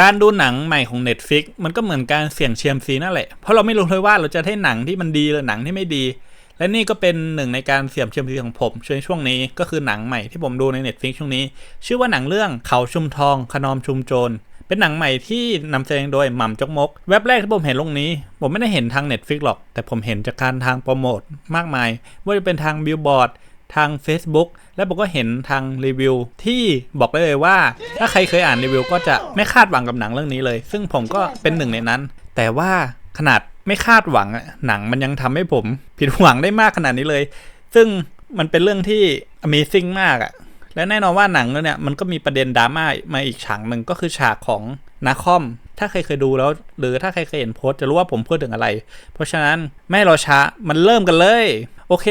การดูหนังใหม่ของ Netflix มันก็เหมือนการเสี่ยงเชียมซีนั่นแหละ เพราะเราไม่รู้เลยว่าเราจะได้หนังที่มันดีหรือหนังที่ไม่ดี และนี่ก็เป็นหนึ่งในการเสี่ยงเชียมซีของผมในช่วงนี้ก็คือหนังใหม่ที่ผมดูใน Netflix ช่วงนี้ ชื่อว่าหนังเรื่องเขาชุมทอง ขนอมชุมโจรเป็นหนังใหม่ที่นำแสดงโดยหม่ำจกมก เว็บแรกที่ผมเห็นลงนี้ ผมไม่ได้เห็นทาง Netflix หรอก แต่ผมเห็นจากการทางโปรโมทมากมาย ว่าจะเป็นทางบิลบอร์ดทาง Facebook และผมก็เห็นทางรีวิวที่บอกได้เลยว่า ถ้าใครเคยอ่านรีวิวก็จะไม่คาดหวังกับหนังเรื่องนี้เลย ซึ่งผมก็เป็นหนึ่งในนั้น แต่ว่าขนาดไม่คาดหวังหนังมันยังทำให้ผม ผิดหวังได้มากขนาดนี้เลย ซึ่งมันเป็นเรื่องที่ Amazing มากอะและแน่นอนว่าหนังเรื่องเนี้ยมันก็มีประเด็นดราม่ามาอีกฉากหนึ่งก็คือฉากของนาคอม ถ้าใครเคยดูแล้ว หรือถ้าใครเคยเห็นโพสจะรู้ว่าผมพูดถึงอะไร เพราะฉะนั้นไม่รอช้ามันเริ่มกันเลย โอเค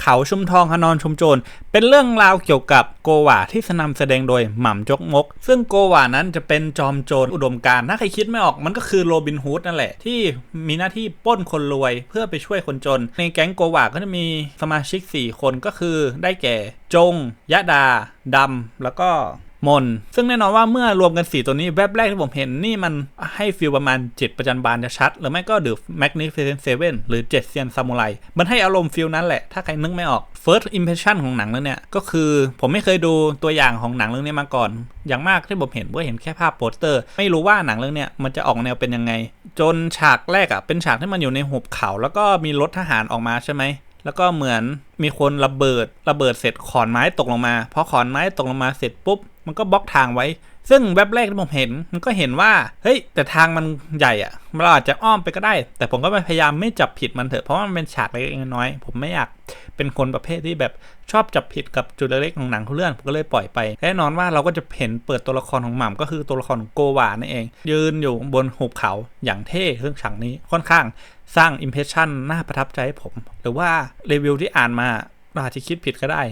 เขาชุมทองขนอนชุมโจรเป็นเรื่องราวเกี่ยวกับโกวาที่นำแสดงโดยหม่ำจกมก ซึ่งโกวานั้นจะเป็นจอมโจรอุดมการถ้าใครคิดไม่ออกมันก็คือโรบินฮูดนั่นแหละ ที่มีหน้าที่ปล้นคนรวยเพื่อไปช่วยคนจน ในแก๊งโกวาก็จะมีสมาชิก 4 คนก็คือได้แก่ จง ยะดาดำแล้วก็ มน ซึ่งแน่นอนว่าเมื่อรวมกัน 4 ตัวนี้แวบแรกที่ผมเห็นนี่มันให้ฟีลประมาณ 7 ประจันบานจะชัด หรือไม่ก็เดอะแมกนิฟิเซนเซเว่นหรือ 7 เซียนซามูไร มันให้อารมณ์ฟีลนั้นแหละ ถ้าใครนึกไม่ออก First Impression ของหนังเรื่องเนี้ยก็คือผมไม่เคยดูตัวอย่างของหนังเรื่องนี้มาก่อน อย่างมากที่ผมเห็นก็เห็นแค่ภาพโปสเตอร์ ไม่รู้ว่าหนังเรื่องเนี้ยมันจะออกแนวเป็นยังไง จนฉากแรกอะ่ะเป็นฉากที่มันอยู่ในหุบเขาแล้วก็มีรถทหารออกมาใช่ไหมแล้วก็เหมือนมีคนระเบิดระเบิดเสร็จขอนไม้ตกลงมาพอขอนไม้ตกลงมาเสร็จปุ๊บ มันก็บล็อกทางไว้ ซึ่งแวบแรกที่ผมเห็น มันก็เห็นว่า เฮ้ย แต่ทางมันใหญ่อะเราอาจจะอ้อมไปก็ได้ แต่ผมก็พยายามไม่จับผิดมันเถอะ เพราะมันเป็นฉากเล็กน้อย ผมไม่อยากเป็นคนประเภทที่แบบชอบจับผิดกับจุดเล็กๆของหนังเรื่อง ผมก็เลยปล่อยไป แน่นอนว่าเราก็จะเห็นเปิดตัวละครของหม่ำก็คือตัวละครของโกวานั่นเอง ยืนอยู่บนหุบเขาอย่างเท่ซึ่องฉากนี้ค่อนข้างสร้างอิมเพรสชันน่าประทับใจให้ผม หรือว่ารีวิวที่อ่านมาเราอาจจะคิดผิดก็ได้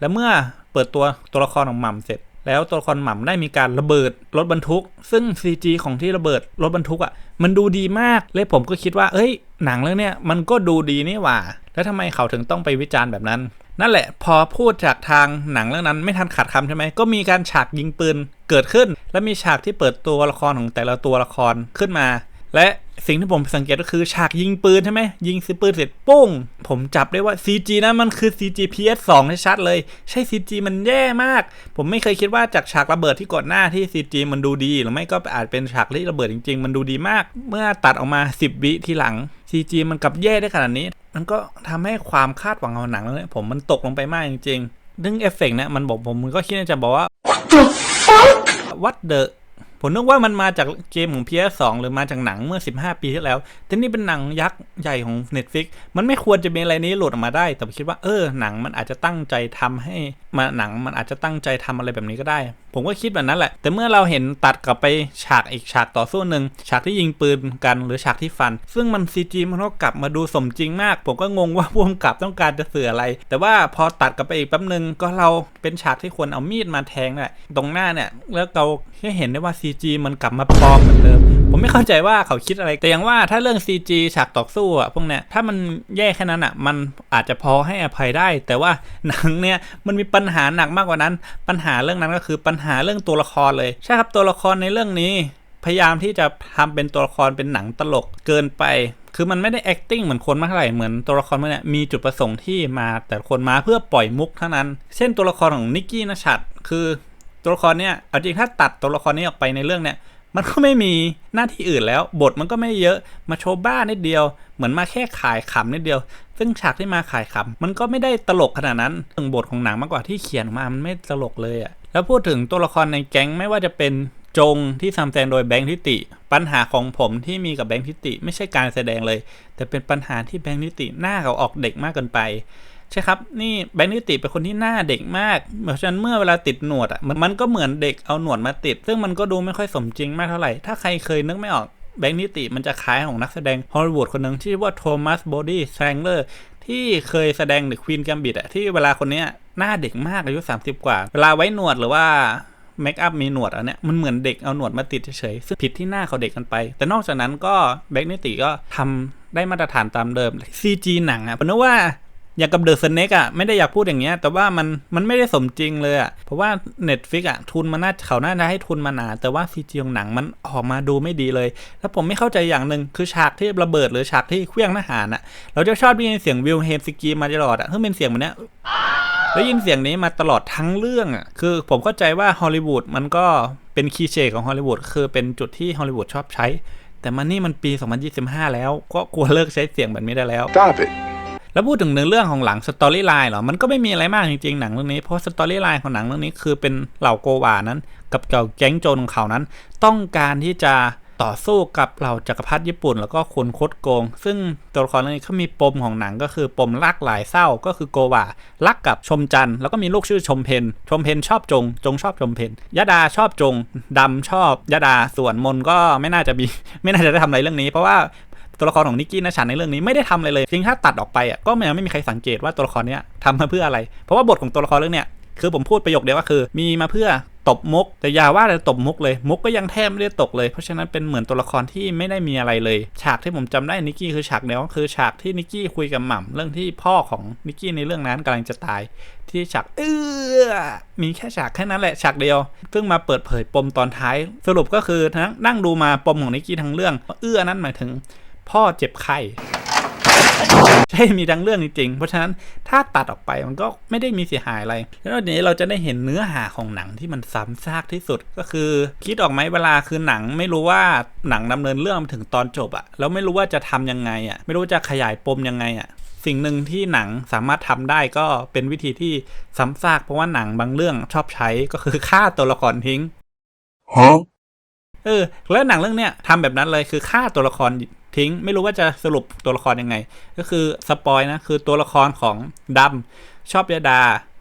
และเมื่อเปิดตัวตัวละครของหม่ำเสร็จ แล้วตัวละครหม่ำได้มีการระเบิดรถบรรทุก ซึ่ง CG ของที่ระเบิดรถบรรทุกอะ่ะมันดูดีมากเลยผมก็คิดว่า เอ้ย หนังเรื่องเนี้ยมันก็ดูดีนี่หว่า แล้วทำไมเขาถึงต้องไปวิจารณ์แบบนั้น นั่นแหละ พอพูดจากทางหนังเรื่องนั้นไม่ทันขาดคำใช่ไหมก็มีการฉากยิงปืนเกิดขึ้น และมีฉากที่เปิดตัวละครของแต่ละตัวละครขึ้นมา และสิ่งที่ผมสังเกตก็คือฉากยิงปืนใช่ไหมยิงซื้อปืนเสร็จปุ้ง ผมจับได้ว่า CG นะมันคือ CG PS2 ชัดเลย ใช่ CG มันแย่มาก ผมไม่เคยคิดว่าจากฉากระเบิดที่ก่อนหน้าที่ CG มันดูดี หรือไม่ก็อาจเป็นฉากที่ระเบิดจริง ๆ มันดูดีมาก เมื่อตัดออกมา 10 วิทีหลัง CG มันกลับแย่ได้ขนาดนี้ มันก็ทำให้ความคาดหวังของหนังเรื่องนี้ผมมันตกลงไปมากจริงๆเรื่องเอฟเฟกต์เนี่ยมันบอกผมมันก็คิดในใจบอกว่า what the ผมนึกว่ามันมาจากเกมของ PS2 หรือมาจากหนังเมื่อ 15 ปีที่แล้ว แต่นี่เป็นหนังยักษ์ใหญ่ของ Netflix มันไม่ควรจะมีอะไรนี้หลุดออกมาได้ แต่ผมคิดว่าเออหนังมันอาจจะตั้งใจทำให้มาหนังมันอาจจะตั้งใจทำอะไรแบบนี้ก็ได้ ผมก็คิดแบบนั้นแหละ แต่เมื่อเราเห็นตัดกลับไปฉากอีกฉากต่อสู้หนึ่งฉากที่ยิงปืนกันหรือฉากที่ฟัน ซึ่งมันซีจีมันก็กลับมาดูสมจริงมาก ผมก็งงว่าพ่วงกับต้องการจะสื่ออะไร แต่ว่าพอตัดกลับไปอีกแป๊บนึงก็เราเป็นฉากที่ควรเอามีดมาแทงแหละตรงหน้าเนี่ยแล้วเราแค่เห็นได้ว่า CG มันกลับมาปลอมเหมือนเดิม ผมไม่เข้าใจว่าเขาคิดอะไร แต่อย่างว่าถ้าเรื่อง CG ฉากต่อสู้อะพวกเนี้ยถ้ามันแย่แค่นั้นอะมันอาจจะพอให้อภัยได้ แต่ว่าหนังเนี่ยมันมีปัญหาหนักมากกว่านั้น ปัญหาเรื่องนั้นก็คือปัญหาเรื่องตัวละครเลยใช่ครับตัวละครในเรื่องนี้ พยายามที่จะทำเป็นตัวละครเป็นหนังตลกเกินไปคือมันไม่ได้ acting เหมือนคนมากเท่าไหร่เหมือนตัวละครพวกเนี้ยมีจุดประสงค์ที่มาแต่คนมาเพื่อปล่อยมุกเท่านั้น เช่นตัวละครของนิกกี้นะชัดคือตัวละครเนี้ยเอาจริงถ้าตัดตัวละครนี้ออกไปในเรื่องเนี้ย มันก็ไม่มีหน้าที่อื่นแล้ว บทมันก็ไม่เยอะมาโชว์บ้านิดเดียว เหมือนมาแค่ขายขำนิดเดียว ซึ่งฉากที่มาขายขำมันก็ไม่ได้ตลกขนาดนั้นถึงบทของหนังมากกว่าที่เขียนมามันไม่ตลกเลยอะแล้วพูดถึงตัวละครในแก๊งไม่ว่าจะเป็นจงที่ทำแสดงโดยแบงค์ทิติ ปัญหาของผมที่มีกับแบงค์ทิติ ไม่ใช่การแสดงเลย แต่เป็นปัญหาที่แบงค์ทิติหน้าเขาออกเด็กมากเกินไป ใช่ครับ นี่แบงค์ทิติเป็นคนที่หน้าเด็กมาก เพราะฉะนั้นเมื่อเวลาติดหนวดอะมันมันก็เหมือนเด็กเอาหนวดมาติด ซึ่งมันก็ดูไม่ค่อยสมจริงมากเท่าไหร่ ถ้าใครเคยนึกไม่ออกแบงค์ทิติมันจะคล้ายของนักแสดงฮอลลีวูดคนหนึ่งที่ว่าโทมัสบอดี้แซงเลอร์ที่เคยแสดง The Queen Gambit อะที่เวลาคนเนี้ยหน้าเด็กมากอายุ 30 กว่า เวลาไว้หนวดหรือว่าเมคอัพมีหนวดอันเนี้ยมันเหมือนเด็กเอาหนวดมาติดเฉยๆซึ่งผิดที่หน้าเขาเด็กกันไป แต่นอกจากนั้นก็แบงค์นิติก็ทำได้มาตรฐานตามเดิม CG หนังอะผมนึกว่า อย่างกับเดอะสเน็กอะไม่ได้อยากพูดอย่างเงี้ยแต่ว่ามันมันไม่ได้สมจริงเลยอะเพราะว่า Netflix อะทุนมันน่าเขาน่าจะให้ทุนมาหนา แต่ว่าซีจีของหนังมันออกมาดูไม่ดีเลย แล้วผมไม่เข้าใจอย่างหนึ่งคือฉากที่ระเบิดหรือฉากที่เคลื่องทหารอะ เราจะชอบได้ยินเสียงวิลเฮมสกีมาตลอดอะซึ่งเป็นเสียงแบบเนี้ยได้ยินเสียงนี้มาตลอดทั้งเรื่องอะคือผมเข้าใจว่าฮอลลีวูดมันก็เป็นคีเชของฮอลลีวูดคือเป็นจุดที่ฮอลลีวูดชอบใช้ แต่มันนี่มันปี 2025 แล้วก็กลัวเลิกใช้เสียงแบบนี้ได้แล้ว Stop it. แล้วพูดถึงเนื้อเรื่องของหลังสตอรี่ไลน์เหรอ มันก็ไม่มีอะไรมากจริงๆหนังเรื่องนี้ เพราะสตอรี่ไลน์ของหนังเรื่องนี้คือเป็นเหล่าโกวานั้น กับเก่าแก๊งโจรของเขานั้น ต้องการที่จะต่อสู้กับเหล่าจักรพรรดิญี่ปุ่น แล้วก็คนคดโกง ซึ่งตัวละครเรื่องนี้เขามีปมของหนังก็คือปมรักหลายเศร้าก็คือโกวารักกับชมจันทร์แล้วก็มีลูกชื่อชมเพนชมเพนชอบจง จงชอบชมเพนยดาชอบจงดำชอบยดาส่วนมนก็ไม่น่าจะมี ไม่น่าจะได้ทำอะไรเรื่องนี้ เพราะว่า ตัวละครของนิกกี้นะฉันในเรื่องนี้ไม่ได้ทำอะไรเลยจริงถ้าตัดออกไปอะก็ยังไม่มีใครสังเกตว่าตัวละครเนี้ยทำมาเพื่ออะไร เพราะว่าบทของตัวละครเรื่องเนี้ยคือผมพูดประโยคเดียวก็คือ มีมาเพื่อตบมุก แต่อย่าว่าแต่ตบมุกเลยมุกก็ยังแทบไม่ได้ตกเลย เพราะฉะนั้นเป็นเหมือนตัวละครที่ไม่ได้มีอะไรเลย ฉากที่ผมจำได้นิกกี้คือฉากเดียวก็คือฉากที่นิกกี้คุยกับหม่ำเรื่องที่พ่อของนิกกี้ในเรื่องนั้นกำลังจะตาย ที่ฉากเอื้อมีแค่ฉากแค่นั้นแหละฉากเดียว ซึ่งมาเปิดเผยปมตอนท้าย สรุปก็คือทั้งนั่งดูมาปมของนิกกี้ทั้งเรื่อง เอื้อนั้นหมายถึง พ่อเจ็บไข้ใช่มีทั้งเรื่องจริงๆ เพราะฉะนั้นถ้าตัดออกไปมันก็ไม่ได้มีเสียหายอะไร แล้วทีนี้เราจะได้เห็นเนื้อหาของหนังที่มันซ้ำซากที่สุดก็คือ คิดออกไหมเวลาคือหนัง ไม่รู้ว่าหนังดำเนินเรื่องมาถึงตอนจบอะแล้วไม่รู้ว่าจะทำยังไงอะไม่รู้จะขยายปมยังไงอะสิ่งหนึ่งที่หนังสามารถทำได้ก็เป็นวิธีที่ซ้ำซากเพราะว่าหนังบางเรื่องชอบใช้ก็คือฆ่าตัวละครทิ้ง Huh? เออ แล้วหนังเรื่องเนี้ยทำแบบนั้นเลยคือฆ่าตัวละครทิ้ง ไม่รู้ว่าจะสรุปตัวละครยังไง ก็คือสปอยนะคือตัวละครของดำชอบยาดา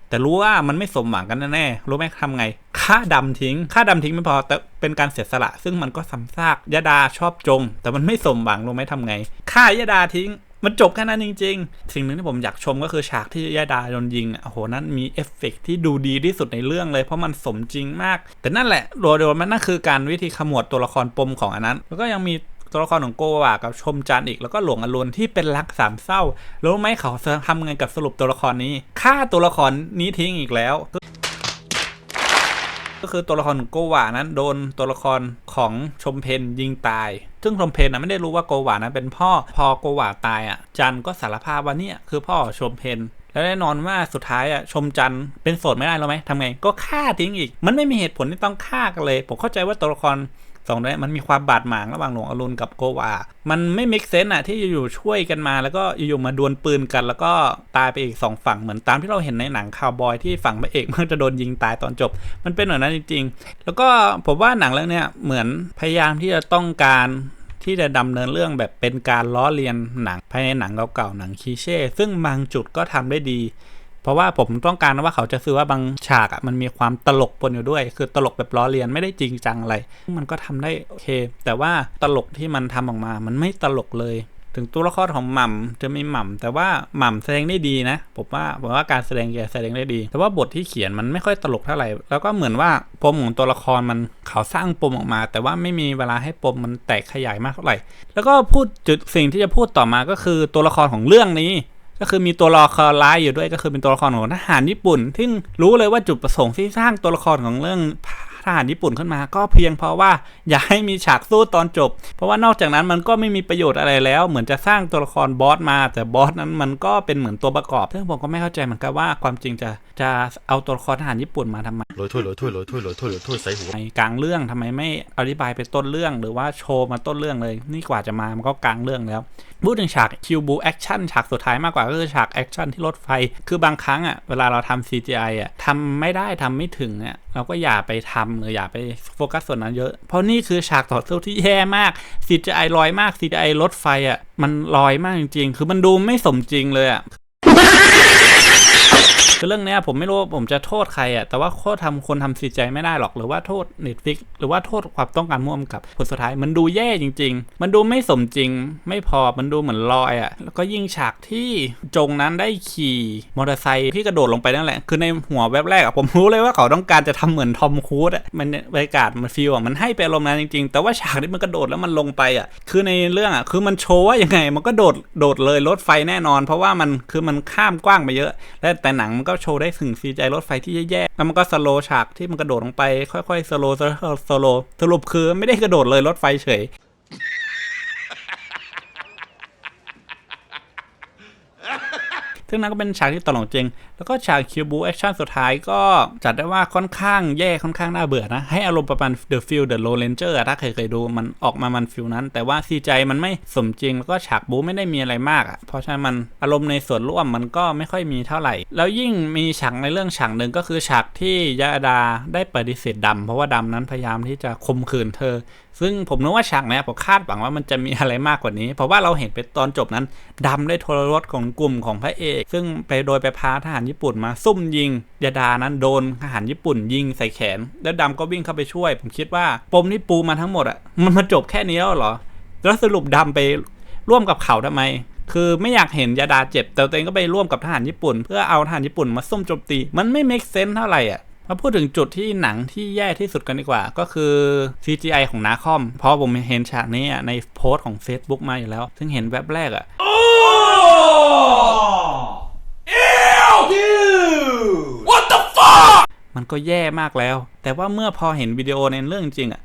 แต่รู้ว่ามันไม่สมหวังกันแน่รู้ไหมทำไงฆ่าดำทิ้งฆ่าดำทิ้งไม่พอแต่เป็นการเสียสละ ซึ่งมันก็ซ้ำซากยาดาชอบจง แต่มันไม่สมหวังรู้ไหมทำไงฆ่ายาดาทิ้ง มันจบแค่นั้นจริง ๆ สิ่งหนึ่งที่ผมอยากชมก็คือฉากที่ยาดาโดนยิงโอ้โหนั่นมีเอฟเฟกต์ที่ดูดีที่สุดในเรื่องเลย เพราะมันสมจริงมาก แต่นั่นแหละโดยโดยมันนั่นคือการวิธีขมวดตัวละครปมของอันนั้น แล้วก็ยังมีตัวละครของโกวากับชมจันอีกแล้วก็หลวงอรุณที่เป็นรักสามเศร้ารู้ไหมเขาทำไงกับสรุปตัวละครนี้ฆ่าตัวละครนี้ทิ้งอีกแล้ว ก็คือตัวละครโกวานั้นโดนตัวละครของชมเพนยิงตาย ซึ่งชมเพนนะไม่ได้รู้ว่าโกวานั้นเป็นพ่อ พอโกวาตายอะ จันก็สารภาพว่าเนี่ยคือพ่อชมเพนแล้วแน่นอนว่าสุดท้ายอะชมจันเป็นโสดไม่ได้แล้วไหมทำไงก็ฆ่าทิ้งอีก มันไม่มีเหตุผลที่ต้องฆ่ากันเลย ผมเข้าใจว่าตัวละคร สองเนี้ยมันมีความบาดหมางระหว่างหลวงอรุณกับโกวา มันไม่มิกเซนอะที่อยู่ๆช่วยกันมาแล้วก็อยู่ๆมาดวลปืนกัน แล้วก็ตายไปอีกสองฝั่งเหมือนตามที่เราเห็นในหนังคาวบอยที่ฝั่งพระเอกมันจะโดนยิงตายตอนจบ มันเป็นแบบนั้นจริง ๆ แล้วก็ผมว่าหนังเรื่องเนี้ยเหมือนพยายามที่จะต้องการที่จะดำเนินเรื่องแบบเป็นการล้อเลียนหนังภายในหนังเก่าๆหนังคีเช่ซึ่งบางจุดก็ทำได้ดี เพราะว่าผมต้องการว่าเขาจะซื้อว่าบางฉากอะมันมีความตลกปนอยู่ด้วย คือตลกแบบล้อเลียนไม่ได้จริงจังอะไร มันก็ทำได้โอเค แต่ว่าตลกที่มันทำออกมา มันไม่ตลกเลย ถึงตัวละครของหม่ำจะมีหม่ำแต่ว่าหม่ำแสดงได้ดีนะผมว่าผมว่าการแสดงแกแสดงได้ดี แต่ว่าบทที่เขียนมันไม่ค่อยตลกเท่าไหร่ แล้วก็เหมือนว่าปมของตัวละครมันเขาสร้างปมออกมา แต่ว่าไม่มีเวลาให้ปมมันแตกขยายมากเท่าไหร่ แล้วก็พูดจุดสิ่งที่จะพูดต่อมาก็คือตัวละครของเรื่องนี้ ก็คือมีตัวละครร้ายอยู่ด้วยก็คือเป็นตัวละครของทหารญี่ปุ่นที่รู้เลยว่าจุดประสงค์ที่สร้างตัวละครของเรื่องทหารญี่ปุ่นขึ้นมา ก็เพียงเพราะว่าอยากให้มีฉากสู้ตอนจบ เพราะว่านอกจากนั้นมันก็ไม่มีประโยชน์อะไรแล้ว เหมือนจะสร้างตัวละครบอสมา แต่บอสนั้นมันก็เป็นเหมือนตัวประกอบ ซึ่งผมก็ไม่เข้าใจเหมือนกันว่าความจริงจะจะเอาตัวละครทหารญี่ปุ่นมาทำไมลอยถ้วยลอยถ้วยลอยถ้วยลอยถ้วยลอยถ้วยใส่หัวในกลางเรื่องทำไมไม่อธิบายไปต้นเรื่อง หรือว่าโชว์มาต้นเรื่องเลย นี่กว่าจะมามันก็กลางเรื่องแล้ว พูดถึงฉากคิวบูแอคชั่นฉากสุดท้ายมากกว่าก็คือฉากแอคชั่นที่รถไฟ คือบางครั้งอะเวลาเราทำ CGI อะทำไม่ได้ทำไม่ถึงอะเราก็อย่าไปทำหรืออย่าไปโฟกัสส่วนนั้นเยอะ เพราะนี่คือฉากต่อสู้ที่แย่มาก CGI ลอยมาก CGI รถไฟอะมันลอยมากจริงๆ คือมันดูไม่สมจริงเลยอะ คือเรื่องเนี้ยผมไม่รู้ผมจะโทษใครอะแต่ว่าโทษทำคนทำซีใจไม่ได้หรอกหรือว่าโทษเน็ตฟิกหรือว่าโทษความต้องการม่วมกับผลสุดท้ายมันดูแย่จริง ๆ มันดูไม่สมจริง ไม่พอมันดูเหมือนลอยอะแล้วก็ยิ่งฉากที่จงนั้นได้ขี่มอเตอร์ไซค์ที่กระโดดลงไปนั่นแหละ คือในหัวแวบแรกอะผมรู้เลยว่าเขาต้องการจะทำเหมือนทอมครูซอะมันบรรยากาศมันฟีลอะมันให้ไปอารมนั้นจริง ๆ แต่ว่าฉากที่มันกระโดดแล้วมันลงไปอะคือในเรื่องอะคือมันโชว์ว่ายังไงมันก็โดดโดดเลยรถไฟแน่นอน เพราะว่ามันคือมันข้ามกว้างไปเยอะ และแต่หนังมันก็โชว์ได้ถึงซีใจรถไฟที่แย่ๆแล้วมันก็สโลว์ฉากที่มันกระโดดลงไปค่อยๆสโลว์สโลว์สรุปคือไม่ได้กระโดดเลยรถไฟเฉย ซึ่งนั่นก็เป็นฉากที่ตลกจริง แล้วก็ฉากคิวบูแอคชั่นสุดท้ายก็จัดได้ว่าค่อนข้างแย่ค่อนข้างน่าเบื่อนะ ให้อารมณ์ประมาณ The Field The Low Ranger อะถ้าเคยเคยดูมันออกมามันฟิลนั้น แต่ว่าซีใจมันไม่สมจริง แล้วก็ฉากบูไม่ได้มีอะไรมากอะเพราะฉะนั้นมันอารมณ์ในส่วนร่วมมันก็ไม่ค่อยมีเท่าไหร่ แล้วยิ่งมีฉากในเรื่องฉากหนึ่งก็คือฉากที่ยาดาได้ปฏิเสธดำเพราะว่าดำนั้นพยายามที่จะข่มขืนเธอ ซึ่งผมนึกว่าฉากนี้ผมคาดหวังว่ามันจะมีอะไรมากกว่านี้ เพราะว่าเราเห็นไปตอนจบนั้นดำได้โทรรถของกลุ่มของพระเอกซึ่งไปโดยไปพาทหารญี่ปุ่นมาซุ่มยิงยาดานั้นโดนทหารญี่ปุ่นยิงใส่แขน แล้วดำก็วิ่งเข้าไปช่วย ผมคิดว่าปมที่ปูมาทั้งหมดอะมันมาจบแค่นี้แล้วเหรอ แล้วสรุปดำไปร่วมกับเขาทำไม คือไม่อยากเห็นยาดาเจ็บ แต่ตัวเองก็ไปร่วมกับทหารญี่ปุ่น เพื่อเอาทหารญี่ปุ่นมาซุ่มโจมตี มันไม่ make sense เท่าไหร่อะมาพูดถึงจุดที่หนังที่แย่ที่สุดกันดีกว่า ก็คือ CGI ของนาคอม เพราะผมเห็นฉากนี้ในโพสต์ของ Facebook มาอยู่แล้ว ซึ่งเห็นแวบแรกอะ มันก็แย่มากแล้ว แต่ว่าเมื่อพอเห็นวิดีโอในเรื่องจริงอะ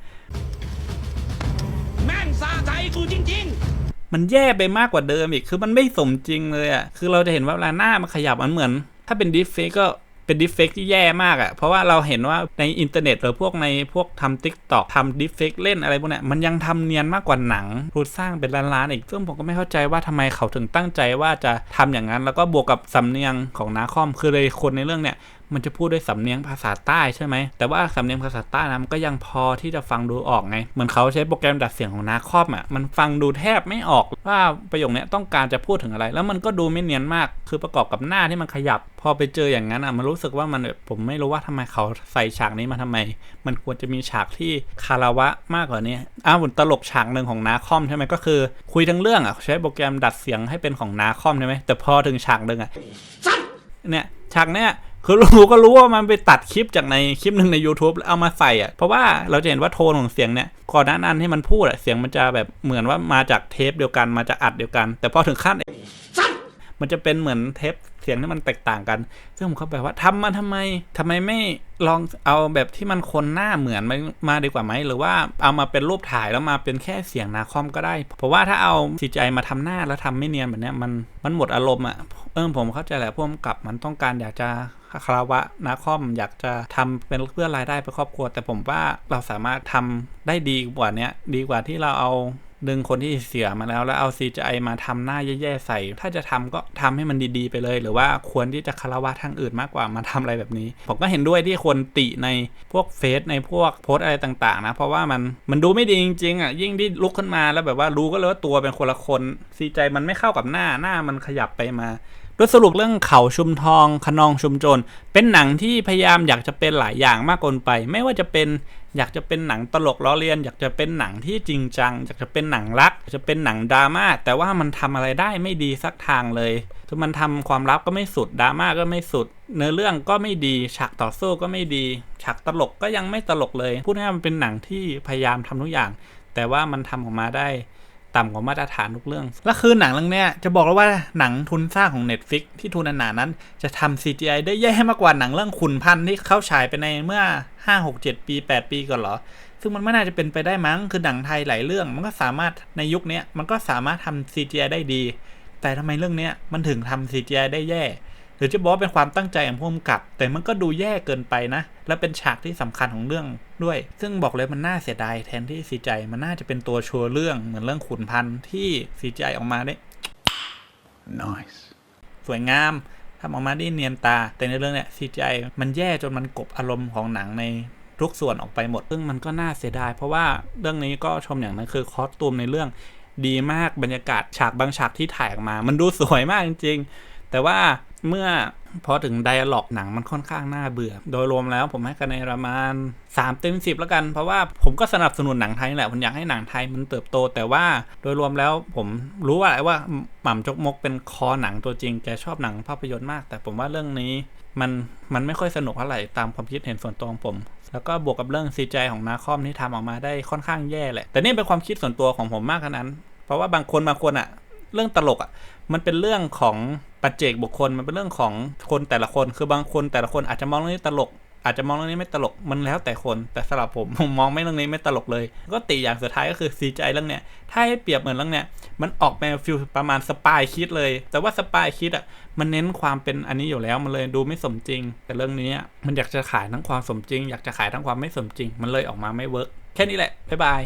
แม่งซาใจกูจริง ๆ มันแย่ไปมากกว่าเดิมอีก คือมันไม่สมจริงเลยอะ่ะคือเราจะเห็นว่าเวลาหน้ามันขยับมันเหมือน ถ้าเป็นดิฟเฟกก็เป็นดิฟเฟกที่แย่มากอะ่ะ เพราะว่าเราเห็นว่าในอินเทอร์เน็ตหรือพวกในพวกทำทิกตอกทำดิฟเฟกเล่นอะไรพวกเนี้ยมันยังทำเนียนมากกว่าหนังรูดสร้างเป็นล้านๆอีก ซึ่งผมก็ไม่เข้าใจว่าทำไมเขาถึงตั้งใจว่าจะทำอย่างนั้น แล้วก็บวกกับสำเนียงของนาคอม คือเลยคนในเรื่องเนี้ยมันจะพูดด้วยสำเนียงภาษาใต้ใช่ไหม แต่ว่าสำเนียงภาษาใต้นะมันก็ยังพอที่จะฟังดูออกไง เหมือนเขาใช้โปรแกรมดัดเสียงของนาคอมอะ มันฟังดูแทบไม่ออกว่าประโยคนี้ต้องการจะพูดถึงอะไร แล้วมันก็ดูไม่เนียนมาก คือประกอบกับหน้าที่มันขยับ พอไปเจออย่างนั้นอะ มันรู้สึกว่ามันผมไม่รู้ว่าทำไมเขาใส่ฉากนี้มาทำไม มันควรจะมีฉากที่คาราวะมากกว่านี้ อ้าวตลกฉากหนึ่งของนาคอมใช่ไหมก็คือ คุยทั้งเรื่องอะใช้โปรแกรมดัดเสียงให้เป็นของนาคอมใช่ไหมแต่พอถึงฉากหนึ่งอะเนี่ยฉากเนี้ย คือรู้ก็รู้ว่ามันไปตัดคลิปจากในคลิปหนึ่งใน YouTube แล้วเอามาใส่อะ เพราะว่าเราจะเห็นว่าโทนของเสียงเนี่ยก่อนหน้านั้นที่มันพูดอะเสียงมันจะแบบเหมือนว่ามาจากเทปเดียวกันมาจากอัดเดียวกัน แต่พอถึงขั้นมันจะเป็นเหมือนเทปเสียงที่มันแตกต่างกัน ซึ่งผมเขาแบบว่าทำมาทำไมทำไมไม่ลองเอาแบบที่มันคนหน้าเหมือนมามาดีกว่าไหม หรือว่าเอามาเป็นรูปถ่ายแล้วมาเป็นแค่เสียงนาคอมก็ได้ เพราะว่าถ้าเอาซีจมาทำหน้าแล้วทำไม่เนียนแบบนี้มันมันหมดอารมณ์อะเออผมเข้าใจแหละพวกกับมันต้องการอยากจะ คาราวะนาคอมอยากจะทำเป็นเพื่อรายได้เพื่อครอบครัว แต่ผมว่าเราสามารถทำได้ดีกว่าเนี้ยดีกว่าที่เราเอาดึงคนที่เสียมาแล้วแล้วเอา CGI มาทำหน้าแย่ๆใส่ ถ้าจะทำก็ทำให้มันดีๆไปเลย หรือว่าควรที่จะคาราวะทางอื่นมากกว่ามาทำอะไรแบบนี้ ผมก็เห็นด้วยที่คนติในพวกเฟซในพวกโพสอะไรต่างๆนะ เพราะว่ามันมันดูไม่ดีจริงๆอะยิ่งที่ลุกขึ้นมาแล้วแบบว่ารู้ก็เลยว่าตัวเป็นคนละคน CGI มันไม่เข้ากับหน้าหน้ามันขยับไปมา โดยสรุปเรื่องเขาชุมทองขนองชุมโจรเป็นหนังที่พยายามอยากจะเป็นหลายอย่างมากเกินไป ไม่ว่าจะเป็นอยากจะเป็นหนังตลกล้อเลียน อยากจะเป็นหนังที่จริงจัง อยากจะเป็นหนังรักอยากจะเป็นหนังดราม่าแต่ว่ามันทำอะไรได้ไม่ดีสักทางเลยคือมันทำความลับก็ไม่สุดดราม่าก็ไม่สุด เนื้อเรื่องก็ไม่ดี ฉากต่อสู้ก็ไม่ดี ฉากตลกก็ยังไม่ตลกเลย พูดง่ายๆมันเป็นหนังที่พยายามทำทุกอย่าง แต่ว่ามันทำออกมาได้ ต่ำกว่ามาตรฐานทุกเรื่อง แล้วคือหนังเรื่องนี้จะบอกแล้วว่าหนังทุนสร้างของ Netflix ที่ทุนหนาๆนั้น จะทำ CGI ได้แย่มากกว่าหนังเรื่องขุนพันธ์ที่เข้าฉายไปในเมื่อ 5 6 7 ปี 8 ปีก่อนเหรอ ซึ่งมันไม่น่าจะเป็นไปได้มั้งคือหนังไทยหลายเรื่อง มันก็สามารถในยุคนี้มันก็สามารถทำ CGI ได้ดี แต่ทำไมเรื่องนี้มันถึงทำ CGI ได้แย่ หรือจะบอกว่าเป็นความตั้งใจของผู้กำกับ แต่มันก็ดูแย่เกินไปนะ และเป็นฉากที่สำคัญของเรื่องด้วย ซึ่งบอกเลยมันน่าเสียดายแทนที่ CGI มันน่าจะเป็นตัวชัวร์เรื่องเหมือนเรื่องขุนพันธ์ที่ CGI ออกมาได้ nice สวยงามทำออกมาได้เนียนตา แต่ในเรื่องเนี้ย CGI มันแย่จนมันกลบอารมณ์ของหนังในทุกส่วนออกไปหมด ซึ่งมันก็น่าเสียดาย เพราะว่าเรื่องนี้ก็ชมอย่างนั้นคือคอสตูมในเรื่องดีมากบรรยากาศฉากบางฉากที่ถ่ายออกมา มันดูสวยมากจริง ๆ แต่ว่าเมื่อพอถึงไดอะล็อกหนังมันค่อนข้างน่าเบื่อ โดยรวมแล้วผมให้คะแนนประมาณ 3 เต็ม 10 แล้วกัน เพราะว่าผมก็สนับสนุนหนังไทยแหละ ผมอยากให้หนังไทยมันเติบโต แต่ว่าโดยรวมแล้วผมรู้ว่าว่าหม่ำจกมกเป็นคอหนังตัวจริง แกชอบหนังภาพยนตร์มาก แต่ผมว่าเรื่องนี้มันมันไม่ค่อยสนุกเท่าไหร่ตามความคิดเห็นส่วนตัวของผม แล้วก็บวกกับเรื่องซีจของนาคอมที่ทำออกมาได้ค่อนข้างแย่แหละ แต่นี่เป็นความคิดส่วนตัวของผมมากขนาดนั้น เพราะว่าบางคนบางคนอะเรื่องตลกอะมันเป็นเรื่องของ ปัจเจกบุคคลมันเป็นเรื่องของคนแต่ละคน คือบางคนแต่ละคนอาจจะมองเรื่องนี้ตลก อาจจะมองเรื่องนี้ไม่ตลกมันแล้วแต่คนแต่สำหรับผมผมมองไม่เรื่องนี้ไม่ตลกเลย ก็ติอย่างสุดท้ายก็คือซีใจเรื่องเนี้ยถ้าให้เปรียบเหมือนเรื่องเนี้ยมันออกแนวฟิลประมาณสปายคิดเลย แต่ว่าสปายคิดอะมันเน้นความเป็นอันนี้อยู่แล้วมันเลยดูไม่สมจริง แต่เรื่องนี้มันอยากจะขายทั้งความสมจริง อยากจะขายทั้งความไม่สมจริง มันเลยออกมาไม่เวิร์กแค่นี้แหละบ๊ายบาย